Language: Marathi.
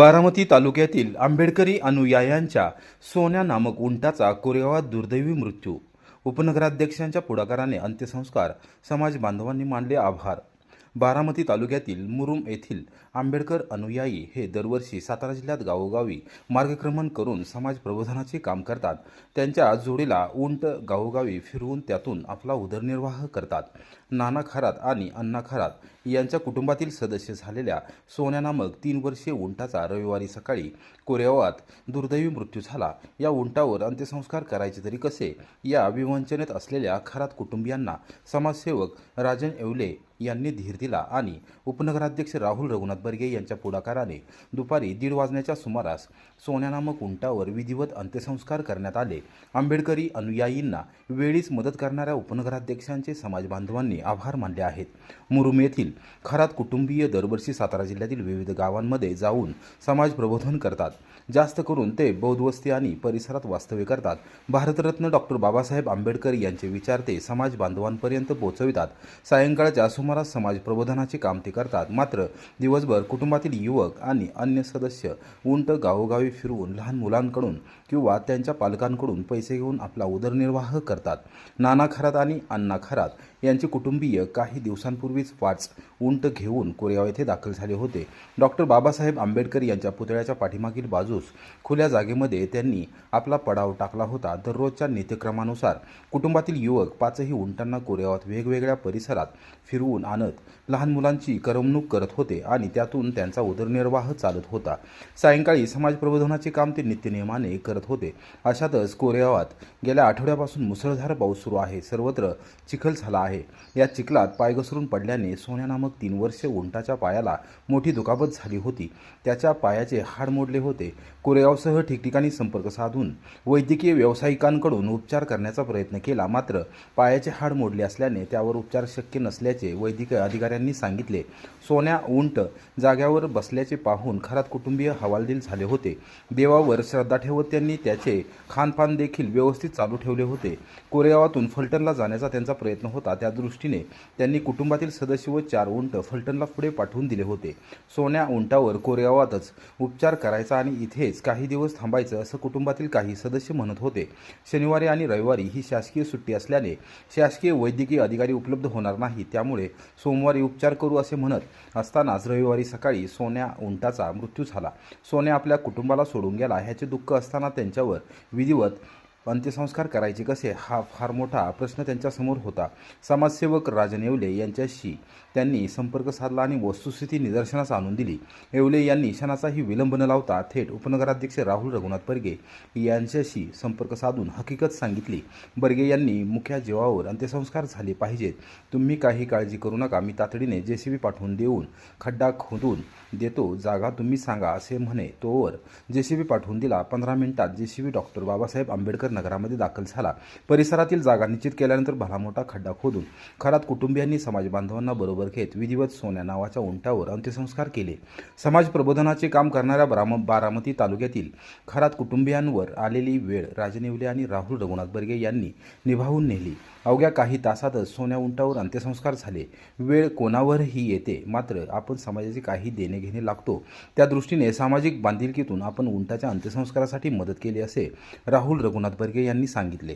बारामती तालुक्यातील आंबेडकरी अनुयायांच्या सोन्या नामक उंटाचा कोरेगावात दुर्दैवी मृत्यू. उपनगराध्यक्षांच्या पुढाकाराने अंत्यसंस्कार. समाज बांधवांनी मानले आभार. बारामती तालुक्यातील मुरुम येथील आंबेडकर अनुयायी हे दरवर्षी सातारा जिल्ह्यात गावोगावी मार्गक्रमण करून समाज प्रबोधनाचे काम करतात. त्यांच्या जोडीला उंट गावोगावी फिरवून त्यातून आपला उदरनिर्वाह करतात. नाना खरात आणि अण्णा खरात यांच्या कुटुंबातील सदस्य झालेल्या सोन्या नामक तीन वर्षीय उंटाचा रविवारी सकाळी कोरेवात दुर्दैवी मृत्यू झाला. या उंटावर अंत्यसंस्कार करायचे तरी कसे? या विवंचनेत असलेल्या खरात कुटुंबियांना समाजसेवक राजन येवले यांनी धीर दिला आणि उपनगराध्यक्ष राहुल रघुनाथ बर्गे यांच्या पुढाकाराने दुपारी दीड वाजण्याच्या सुमारास सोन्या नामक उंटावर विधिवत अंत्यसंस्कार करण्यात आले. आंबेडकरी अनुयायींना वेळीच मदत करणाऱ्या उपनगराध्यक्षांचे समाज बांधवांनी आभार मानले आहेत. मुरुम येथील खरात कुटुंबीय दरवर्षी सातारा जिल्ह्यातील विविध गावांमध्ये जाऊन समाज प्रबोधन करतात. जास्त करून ते बौद्धवस्ती आणि परिसरात वास्तव्य करतात. भारतरत्न डॉक्टर बाबासाहेब आंबेडकर यांचे विचार ते समाज बांधवांपर्यंत पोहोचवितात सायंकाळच्या सुमारास समाज प्रबोधनाचे काम ते करतात. मात्र दिवसभर कुटुंबातील युवक आणि अन्य सदस्य उंट गावोगावी फिरवून लहान मुलांकडून किंवा त्यांच्या पालकांकडून पैसे घेऊन आपला उदरनिर्वाह करतात. नाना खरात आणि अण्णा खरात यांचे कुटुंबीय काही दिवसांपूर्वीच पाच उंट घेऊन कोरेगाव येथे दाखल झाले होते. डॉक्टर बाबासाहेब आंबेडकर यांच्या पुतळ्याच्या पाठीमागील बाजूस खुल्या जागेमध्ये त्यांनी आपला पडाव टाकला होता. दररोजच्या नित्यक्रमानुसार कुटुंबातील युवक पाचही उंटांना कोरेगावात वेगवेगळ्या परिसरात फिरवून आणत लहान मुलांची करमणूक करत होते आणि त्यातून त्यांचा उदरनिर्वाह चालत होता सायंकाळी समाज प्रबोधनाचे काम ते नित्यनियमाने करत होते अशातच कोरेगावात गेल्या आठवड्यापासून मुसळधार पाऊस सुरू आहे सर्वत्र चिखल झाला आहे या चिखलात पाय घसरून पडल्याने सोन्या नामक तीन वर्षे उंटाच्या पायाला मोठी दुखापत झाली होती त्याच्या पायाचे हाड मोडले होते कोरेगावसह ठिकठिकाणी संपर्क साधून वैद्यकीय व्यावसायिकांकडून उपचार करण्याचा प्रयत्न केला मात्र पायाचे हाड मोडले असल्याने त्यावर उपचार शक्य नसल्याचे वैद्यकीय अधिकाऱ्यांनी सांगितले सोन्या उंट जाग्यावर बसल्याचे पाहून खरात कुटुंबीय हवालदिल झाले होते. देवावर श्रद्धा ठेवत त्यांनी त्याचे खानपान देखील व्यवस्थित चालू ठेवले होते. कोरेगावातून फलटणला जाण्याचा त्यांचा प्रयत्न होता. त्या दृष्टीने त्यांनी कुटुंबातील सदस्य व चार उंट फलटणला पुढे पाठवून दिले होते. सोन्या उंटावर कोरेगावातच उपचार करायचा आणि इथेच काही दिवस थांबायचं असं कुटुंबातील काही सदस्य म्हणत होते. शनिवारी आणि रविवारी ही शासकीय सुट्टी असल्याने शासकीय वैद्यकीय अधिकारी उपलब्ध होणार नाही. त्यामुळे सोमवारी उपचार करू असे म्हणत असतानाच रविवारी सकाळी सोन्या उंटाचा मृत्यू झाला. सोन्या आपल्या कुटुंबाला सोडून गेला. ह्याचे दुःख असताना त्यांच्यावर विधिवत अंत्यसंस्कार करायचे कसे? हा फार मोठा प्रश्न त्यांच्यासमोर होता. समाजसेवक राजन येवले यांच्याशी त्यांनी संपर्क साधला आणि वस्तुस्थिती निदर्शनास आणून दिली. येवले यांनी क्षणाचाही विलंब न लावता थेट उपनगराध्यक्ष राहुल रघुनाथ बर्गे यांच्याशी संपर्क साधून हकीकत सांगितली. बर्गे यांनी मुख्या जीवावर अंत्यसंस्कार झाले पाहिजेत. तुम्ही काही काळजी करू नका. मी तातडीने जेसीबी पाठवून देऊन खड्डा खोदून देतो. जागा तुम्ही सांगा असे म्हणे. तोवर जेसीबी पाठवून दिला. पंधरा मिनिटात जेसीबी डॉक्टर बाबासाहेब आंबेडकर नगरामध्ये दाखल झाला. परिसरातील जागा निश्चित केल्यानंतर भला मोठा खड्डा खोदून खरात कुटुंबियांनी समाज बांधवांना बरोबर घेत विधिवत सोन्या नावाच्या उंटावर अंत्यसंस्कार केले. समाज प्रबोधनाचे काम करणाऱ्या बाराम बारामती तालुक्यातील खरात कुटुंबियांवर आलेली वेळ राजनिवले आणि राहुल रघुनाथ बर्गे यांनी निभावून नेली. अवघ्या काही तासातच सोन्या उंटावर अंत्यसंस्कार झाले. वेळ कोणावरही येते मात्र आपण समाजाचे काही देणे घेणे लागतो. त्या दृष्टीने सामाजिक बांधिलकीतून आपण उंटाच्या अंत्यसंस्कारासाठी मदत केली असे राहुल रघुनाथ बर्गे यांनी सांगितले.